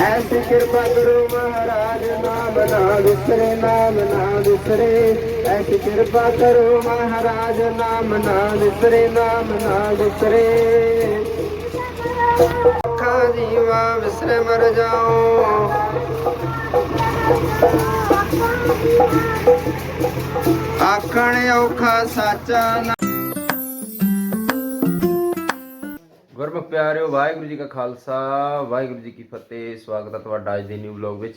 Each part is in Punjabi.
ਐਸੀ ਕਿਰਪਾ ਕਰੋ ਮਹਾਰਾਜ ਨਾਮ ਨਾ ਵਿਸਰੇ ਨਾਮ ਨਾ ਵਿਸਰੇ ਐਸੀ ਕਿਰਪਾ ਕਰੋ ਮਹਾਰਾਜ ਨਾਮ ਨਾ ਵਿਸਰੇ ਨਾਮ ਨਾ ਵਿਸਰੇ ਅੱਖਾਂ ਜੀਵਾ ਵਿਸਰੇ ਮਰ ਜਾਓ ਆਖਣ ਔਖਾ ਸਾਚਾ ਗੁਰਮੁਖ ਪਿਆਰਿਓ, ਵਾਹਿਗੁਰੂ ਜੀ ਕਾ ਖਾਲਸਾ, ਵਾਹਿਗੁਰੂ ਜੀ ਕੀ ਫਤਿਹ। ਸਵਾਗਤ ਹੈ ਤੁਹਾਡਾ ਅੱਜ ਦੇ ਨਿਊ ਵਲੌਗ ਵਿੱਚ।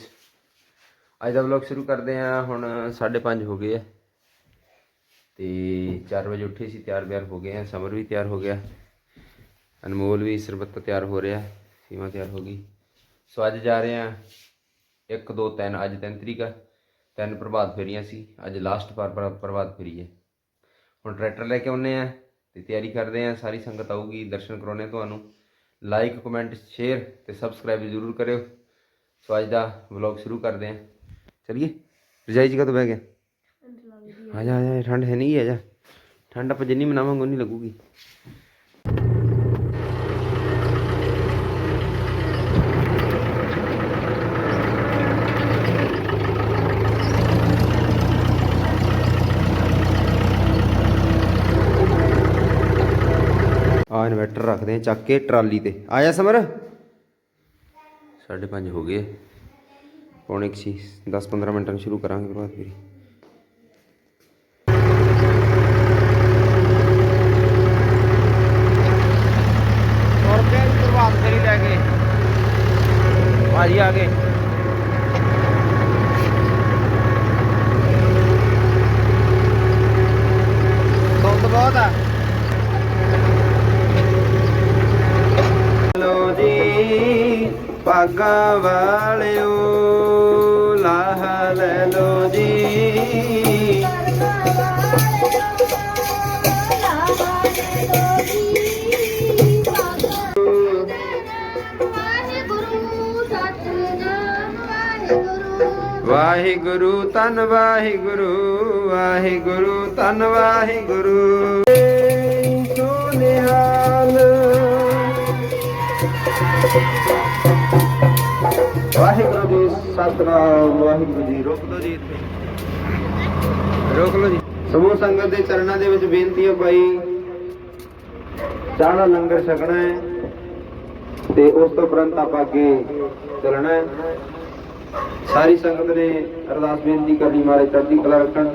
ਅੱਜ ਦਾ ਵਲੌਗ ਸ਼ੁਰੂ ਕਰਦੇ ਹਾਂ, ਹੁਣ 5:30 ਹੋ ਗਏ ਆ। ਤੇ 4 ਵਜੇ ਉੱਠੇ ਸੀ, ਤਿਆਰ ਬਿਆਰ ਹੋ ਗਏ ਆ, ਸਮਰ ਵੀ ਤਿਆਰ ਹੋ ਗਿਆ। ਅਨਮੋਲ ਵੀ ਸਰਬੱਤ ਤਿਆਰ ਹੋ ਰਿਹਾ, ਸੀਮਾ ਤਿਆਰ ਹੋ ਗਈ। ਸੋ ਅੱਜ ਜਾ ਰਹੇ ਆ 1 2 3 ਅੱਜ 3 ਤਰੀਕ ਆ। ਤਿੰਨ ਪ੍ਰਭਾਤ ਫੇਰੀਆਂ ਸੀ, ਅੱਜ ਲਾਸਟ ਪ੍ਰਭਾਤ ਫੇਰੀ ਹੈ। ਹੁਣ ਟਰੈਕਟਰ ਲੈ ਕੇ ਆਉਨੇ ਆ ਤੇ ਤਿਆਰੀ ਕਰਦੇ ਆ ਸਾਰੀ ਸੰਗਤ ਆਊਗੀ ਦਰਸ਼ਨ ਕਰਾਉਣੇ ਤੁਹਾਨੂੰ। ਲਾਈਕ ਕਮੈਂਟ ਸ਼ੇਅਰ ਤੇ ਸਬਸਕ੍ਰਾਈਬ ਜ਼ਰੂਰ ਕਰਿਓ। ਸੋ ਅੱਜ ਦਾ ਵਲੌਗ ਸ਼ੁਰੂ ਕਰਦੇ ਆ ਚਲਿਏ ਰਜਾਈ ਚ ਕਦੋਂ ਬਹਿ ਗਿਆ ਆ ਜਾ ਆ ਜਾ ਠੰਡ ਹੈ ਨਹੀਂ ਆ ਜਾ ਠੰਡ ਆਪਾਂ ਜਿੰਨੀ ਮਨਾਵਾਂਗੇ ਉਨੀ ਲੱਗੂਗੀ। ਇਨਵਰਟਰ ਰੱਖਦੇ ਆ ਚੱਕ ਕੇ ਟਰਾਲੀ ਤੇ। ਆਇਆ ਸਮਰ। 5:30 ਹੋ ਗਏ। ਪੌਣੇ 6 10 15 ਮਿੰਟਾਂ ਨੂੰ ਸ਼ੁਰੂ ਕਰਾਂਗੇ ਪ੍ਰਭਾਤ ਫੇਰੀ ਔਰ ਫਿਰ ਪ੍ਰਭਾਤ ਫੇਰੀ ਲੈ ਕੇ ਭਾਜੀ ਆ ਗਏ ਧੁੰਦ ਬਹੁਤ ਆ ਲੋ ਜੀ ਪਾਗਾ ਵਾਲਿਓ ਲਾਹ ਲੈ ਲੋ ਜੀ। ਵਾਹਿਗੁਰੂ ਤਨ ਵਾਹਿਗੁਰੂ ਵਾਹਿਗੁਰੂ ਤਨ ਵਾਹਿਗੁਰੂ। ਸੋਨਿਹਾਲ ਵਾਹਿਗੁਰੂ ਜੀ ਸਤਨਾਮ, ਵਾਹਿਗੁਰੂ ਜੀ ਰੋਕ ਲਓ ਜੀ ਇੱਥੇ। ਰੋਕ ਲਓ ਜੀ। ਸਮੂਹ ਸੰਗਤ ਦੇ ਚਰਨਾਂ ਦੇ ਵਿੱਚ ਬੇਨਤੀ ਹੈ ਭਾਈ ਚਾਹਣਾ ਲੰਗਰ ਛਕਣਾ ਹੈ ਤੇ ਉਸ ਤੋਂ ਉਪਰੰਤ ਆਪਾਂ ਅੱਗੇ ਚੱਲਣਾ ਹੈ। ਸਾਰੀ ਸੰਗਤ ਨੇ ਅਰਦਾਸ ਬੇਨਤੀ ਕਰਨੀ ਮਾਰੇ ਚੜ੍ਹਦੀ ਕਲਾ ਰੱਖਣ।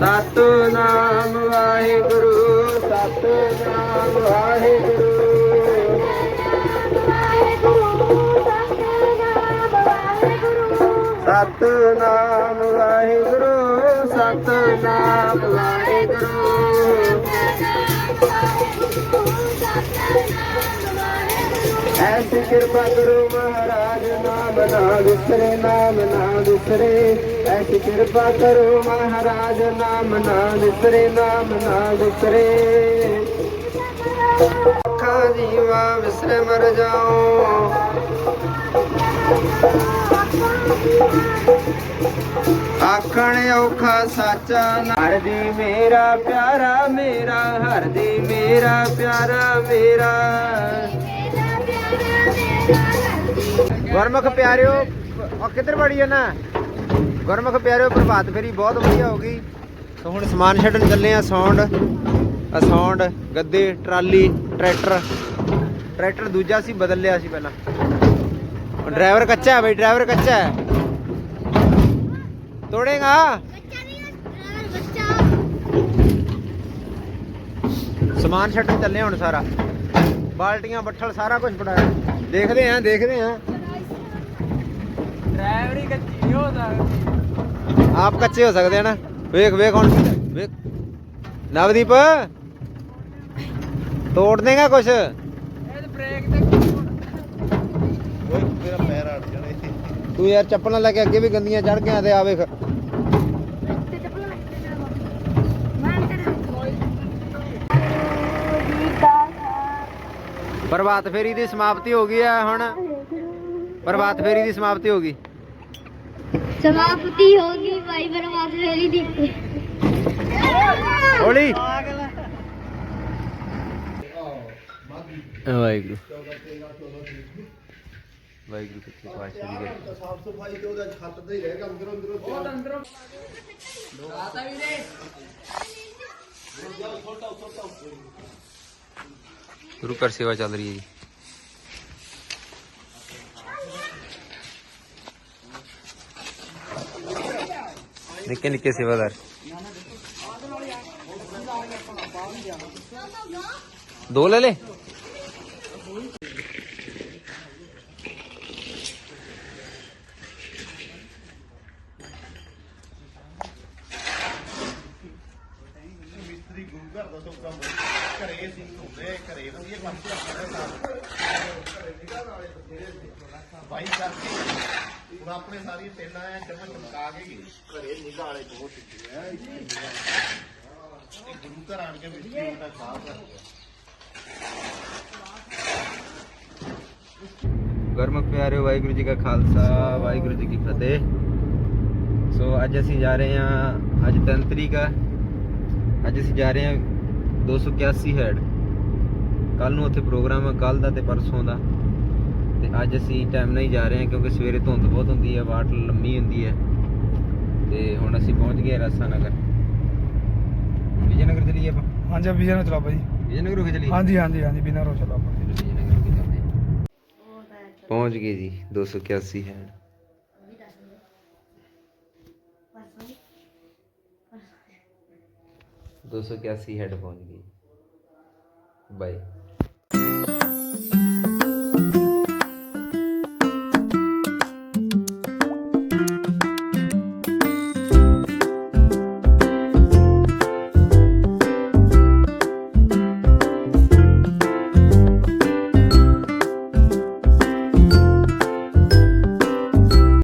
ਸਤਨਾਮ ਵਾਹਿਗੁਰੂ ਸਤਨਾਮ ਵਾਹਿਗੁਰੂ। ਸਤਨਾਮ ਵਾਹਿਗੁਰੂ ਸਤਨਾਮ ਵਾਹਿਗੁਰੂ। ਐਸੀ ਕਿਰਪਾ ਕਰੋ ਮਹਾਰਾਜ, ਨਾਮ ਨਾ ਵਿਸਰੇ, ਨਾਮ ਨਾ ਵਿਸਰੇ। ਐਸੀ ਕਿਰਪਾ ਕਰੋ ਮਹਾਰਾਜ, ਨਾਮ ਨਾ ਵਿਸਰੇ, ਨਾਮ ਨਾ ਵਿਸਰੇ। ਅੱਖਾਂ ਜੀਵਾ ਵਿਸਰੇ, ਮਰ ਜਾਓ। ਆਖਣ ਔਖਾ ਸਾਚਾ ਹਰ ਦੀ ਮੇਰਾ ਪਿਆਰਾ ਮੇਰਾ, ਹਰ ਦੀ ਮੇਰਾ ਪਿਆਰਾ ਮੇਰਾ। ਗੁਰਮੁਖ ਪਿਆਰਿਓ, ਉਹ ਕਿੱਧਰ ਵੜੀ ਹੈ ਨਾ ਗੁਰਮੁਖ ਪਿਆਰਿਓ, ਪ੍ਰਭਾਤ ਫੇਰੀ ਬਹੁਤ ਵਧੀਆ ਹੋ ਗਈ। ਸੋ ਹੁਣ ਸਮਾਨ ਛੱਡਣ ਚੱਲੇ ਆ, ਸੌਂਡ। ਆ ਸੌਂਡ, ਗੱਦੇ, ਟਰਾਲੀ, ਟਰੈਕਟਰ। ਟਰੈਕਟਰ ਦੂਜਾ ਸੀ ਬਦਲ ਲਿਆ ਸੀ ਪਹਿਲਾਂ। ਡਰਾਈਵਰ ਕੱਚਾ ਹੈ ਬਈ, ਡਰਾਈਵਰ ਕੱਚਾ ਹੈ। ਤੋੜੇਗਾ? ਸਮਾਨ ਛੱਡਣ ਚੱਲੇ ਹੁਣ ਸਾਰਾ। ਬਾਲਟੀਆਂ, ਬੱਠਲ, ਸਾਰਾ ਕੁਝ ਪੜਾਇਆ ਦੇਖਦੇ ਆਂ ਦੇਖਦੇ ਆਂ ਡਰਾਈਵਰੀ ਕੱਚੀ ਹੋ ਸਕਦੀ। ਆਪ ਕੱਚੇ ਹੋ ਸਕਦੇ ਆ ਨਾ। ਵੇਖ ਵੇਖ ਹੁਣ। ਵੇਖ। ਨਵਦੀਪ ਤੋੜ ਦੇਗਾ ਕੁਛ? ਇਹ ਤੇ ਬ੍ਰੇਕ ਤੇ ਕੀ ਹੋਣਾ ਮੇਰਾ ਪੈਰ ਅੜ ਜਾਣਾ ਤੂੰ ਯਾਰ ਚੱਪਲਾਂ ਲੈ ਕੇ ਅੱਗੇ ਵੀ ਗੰਦੀਆਂ ਚੜ ਗਿਆ ਤੇ ਆ ਵੇਖ। ਪ੍ਰਭਾਤ ਫੇਰੀ ਦੀ ਸਮਾਪਤੀ ਹੋ ਗਈ ਹੈ ਹੁਣ। ਪ੍ਰਭਾਤ ਫੇਰੀ ਦੀ ਸਮਾਪਤੀ ਹੋ ਗਈ। ਸਮਾਪਤੀ ਹੋ ਗਈ ਭਾਈ ਪ੍ਰਭਾਤ ਫੇਰੀ ਦੀ। ਹੋਲੀ। ਵਾਹਿਗੁਰੂ। ਵਾਹਿਗੁਰੂ ਕਿੱਥੇ ਪਾਸ਼ਾ ਦੀ। ਗੱਲ ਸਾਫ਼ ਸਫ਼ਾਈ ਤੇ ਉਹਦਾ ਛੱਤ ਤੇ ਹੀ ਰਹਿ ਕੰਮ ਕਰੋ ਅੰਦਰੋਂ ਬਹੁਤ ਅੰਦਰੋਂ ਲੋਕ ਆਤਾ ਵੀਰੇ ਛੋਟਾ ਛੋਟਾ ਘਰ ਸੇਵਾ ਚੱਲ ਰਹੀ ਹੈ ਜੀ ਨਿੱਕੇ ਨਿੱਕੇ ਸੇਵਾਦਾਰ ਦੋ ਲੈ ਲੈ ਮਿਸਤਰੀ ਕੰਮ ਘਰੇ ਸੀ ਹੁੰਦੇ ਘਰੇ ਵਧੀਆ ਕੰਮ ਤੇ ਭਾਈ ਕਰਕੇ ਹੁਣ ਆਪਣੇ ਸਾਰੀ ਟੈਨਾਂ ਐ ਜਮਾ ਚਮਕਾ ਕੇ ਗਏ। ਘਰੇ ਨਿਗਾਹ ਵਾਲੇ ਬਹੁਤ ਸਿੱਧੇ ਐ ਇਹ ਗੁਰੂ ਘਰ ਆਣ ਕੇ ਮਿਸਤਰੀ ਦਾ ਸਾਫ਼ ਕਰ ਗੁਰਮੁਖ ਪਿਆਰਿਓ ਵਾਹਿਗੁਰੂ ਜੀ ਕਾ ਖਾਲਸਾ ਵਾਹਿਗੁਰੂ ਜੀ ਕੀ ਫਤਿਹ। ਸੋ ਅੱਜ ਅਸੀਂ ਜਾ ਰਹੇ ਹਾਂ ਅੱਜ 3 ਤਰੀਕ ਆ। ਅੱਜ ਅਸੀਂ ਜਾ ਰਹੇ ਹਾਂ 281 ਹੈਡ ਕੱਲ ਨੂੰ ਉੱਥੇ ਪ੍ਰੋਗਰਾਮ ਹੈ ਕੱਲ ਦਾ ਤੇ ਪਰਸੋਂ ਦਾ। ਤੇ ਅੱਜ ਅਸੀਂ ਟਾਈਮ ਨਹੀਂ ਜਾ ਰਹੇ ਹਾਂ ਕਿਉਂਕਿ ਸਵੇਰੇ ਧੁੰਦ ਬਹੁਤ ਹੁੰਦੀ ਹੈ ਵਾਟ ਲੰਮੀ ਹੁੰਦੀ ਹੈ। ਤੇ ਹੁਣ ਅਸੀਂ ਪਹੁੰਚ ਗਏ ਰਸਾ ਨਗਰ ਵਿਜੇ ਨਗਰ ਚਲੀਏ ਆਪਾਂ। ਹਾਂਜੀ ਵੀਜ਼ਾ ਨੂੰ ਚਲਾ ਭਾਈ ਵਿਜੇ ਨਗਰ ਹੋ ਕੇ ਚਲੀਏ? ਹਾਂਜੀ ਹਾਂਜੀ ਹਾਂਜੀ ਬਿਨਾਂ ਰੋ ਚਲਾ ਆਪਾਂ ਹੋ ਕੇ ਚੱਲਦੇ ਪਹੁੰਚ ਗਏ ਜੀ 281 ਹੈਡ ਦੋ ਸੌ ਇਕਿਆਸੀ ਹੈਡ ਪਹੁੰਚ ਗਈ